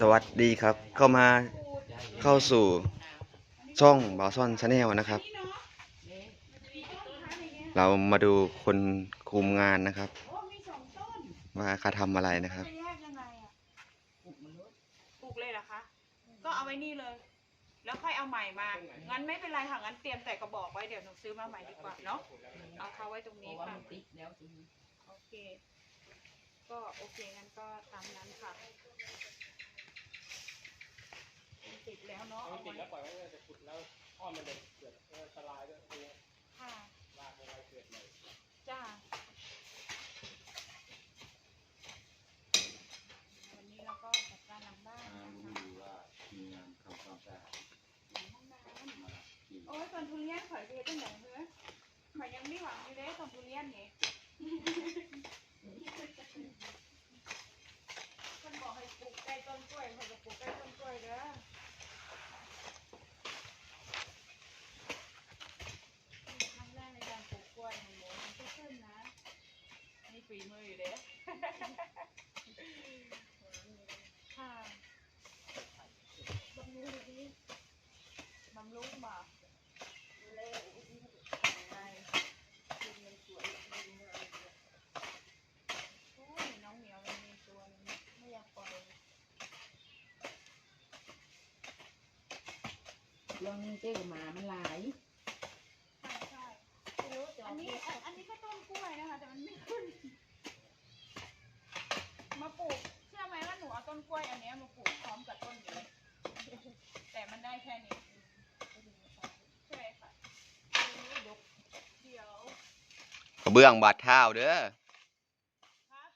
สวัสดีครับ เข้ามาเข้าสู่ช่องบอซอนชาแนลนะครับ เรามาดูคนคุมงานนะครับ ว่าเขาทำอะไรนะครับ จะแยกยังไงอะปลูกเลยเหรอคะ ก็เอาไว้นี่เลย แล้วค่อยเอาใหม่มา งั้นไม่เป็นไรค่ะ งั้นเตรียมแต่กระบอกไว้เดี๋ยวหนูซื้อมาใหม่ดีกว่าเนาะ เอาเขาไว้ตรงนี้ค่ะโอเค ก็โอเคงั้นก็ตามนั้นค่ะติดแล้วเนาะเอา ติ ดแล้วปล่อยไว้จะขุดแล้วอ้อมันจะเกิดอันตรายด้วยตัวค่ะลากเอาไว้เกิดใหม่จ้าวันนี้เราก็จัดการหลังบ้านนะคะมีงานทำความสะอาดห้องน้ำโอ้ยตอนทุเรียนข่อยไปตั้งไหนเนื้อข่อยยังไม่หวังอยู่เลยตอนทุเรียนนี่คนบอกให้ปลูกใกล้ต้นกล้วยข่อยจะปลูกใกล้ต้นกล้วยเด้อนี่ครั้งแรกในการปลูกกล้วยของหนูมันก็ขึ้นนะนี่ ฝีมืออยู่เด้ค่ะบำรุงดีบำรุงบ่โอ้ยน้องเหมียวมันมีตัวนึงไม่อยากปล่อยลองเจอหมามันหลาย ใช่ใช่อันนี้อันอันนี้ก็ต้นกล้วยนะคะ แต่มันไม่ขึ้น มาปลูกเชื่อไหมว่าหนูเอา ต้นกล้วยอันเนี้ยมาปลูกพร้อมกับต้นนี้ แต่มันได้แค่นี้ ใช่ค่ะเดี๋ยวเดี๋ยวกระเบื้องบาดเท้าเด้อครับ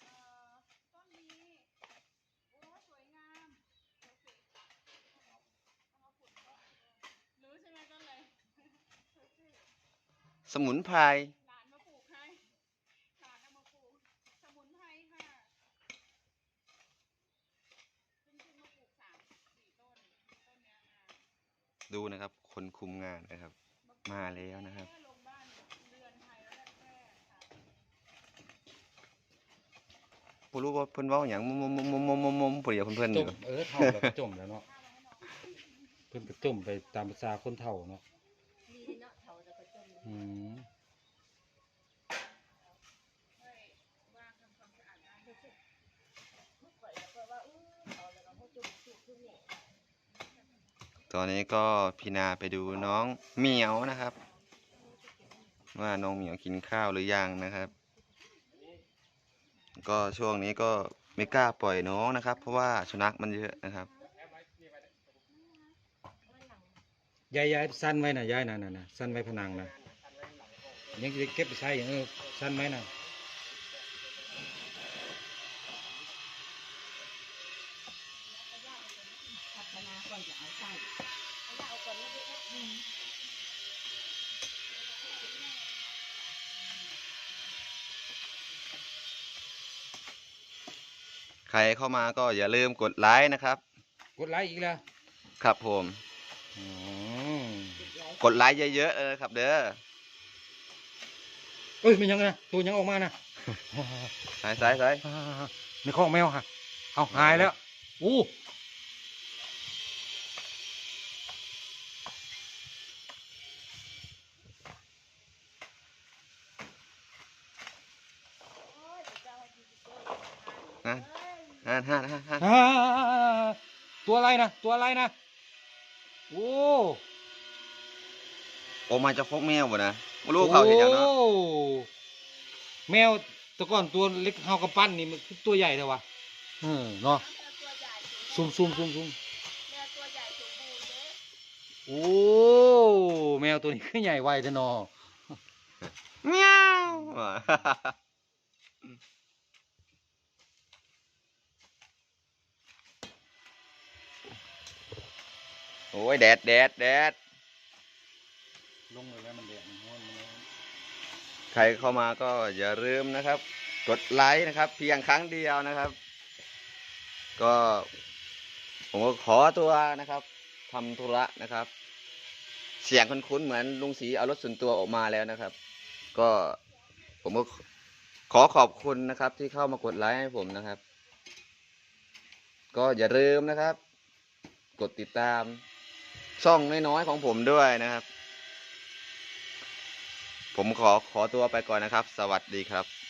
เอ่อต้นนี้ โอ้สวยงามรู้ใช่ไหมต้นอะไร สมุนไพร หลานมาปลูกให้หลานเอามาปลูก สมุนไพรค่ะจริงๆมาปลูกสามสี่ต้น ต้นเนี้ยมา ดูนะครับ คนคุมงานนะครับ มาแล้วนะครับไทยแล้วแรกๆค่ะผู้รู้ว่าเพิ่นเว้าอย่างมุมมุมมุมมุมมุมมุมมุมผู้เดียเพิ่นๆอจยู่มเออเท่าแล้วก็จมแล้วเนาะเพิ่นก็จมไปตามภาษาคนเท่าเนาะอืม ตอนนี้ก็พี่นาไปดูน้องเหมียวนะครับ ว่าน้องเหมียวกินข้าวหรือยังนะครับ ก็ช่วงนี้ก็ไม่กล้าปล่อยน้องนะครับ เพราะว่าสุนัขมันเยอะนะครับยายยายสั้นไว้น่ะยายน่ะน่ะนะสั้นไว้ผนังน่ะยังจะเก็บไปใช้อย่างเออสั้นไว้น่ะ พัฒนา ก่อนจะเอาใส่ใครเข้ามาก็อย่าลืมกดไลค์นะครับ กดไลค์อีกแล้วครับผมอ๋อกดไลค์เยอะๆเลยครับ เด้อเอ้ยมันยังนะตัวยังออกมานะสายสายสายในคอกแมวค่ะเอาหายแล้วอู้ ฮ่าฮ่าฮ่าฮ่าอ่าตัวอะไรนะตัวอะไรนะโอ้ออกมาจะฟกแมวบ่นะไม่รู้เขาเห็นยังเนาะโอ้แมวแตะก่อนตัวเล็กเฮากระปั้นนี่มันคือตัวใหญ่แต่ว่าเออเนาะตัวใหญ่ซุ่มซุ่มซุ่มซุ่มแม่ตัวใหญ่สมบูรณ์เลยโอ้แมวตัวนี้คือใหญ่ไวแต่นอ เมียว โอ้ยแดดแดดแดดลงเลยแล้วมันแดดมันร้อนใครเข้ามาก็อย่าลืมนะครับ กดไลค์นะครับ เพียงครั้งเดียวนะครับ ก็ ผมก็ขอตัวนะครับทำธุระนะครับ เสียงคุ้นๆเหมือนลุงศรีเอารถส่วนตัวออกมาแล้วนะครับ ก็ผมก็ขอขอบคุณนะครับ ที่เข้ามากดไลค์ให้ผมนะครับ ก็อย่าลืมนะครับ กดติดตาม ช่องน้อยๆของผมด้วยนะครับ ผมขอขอตัวไปก่อนนะครับ สวัสดีครับ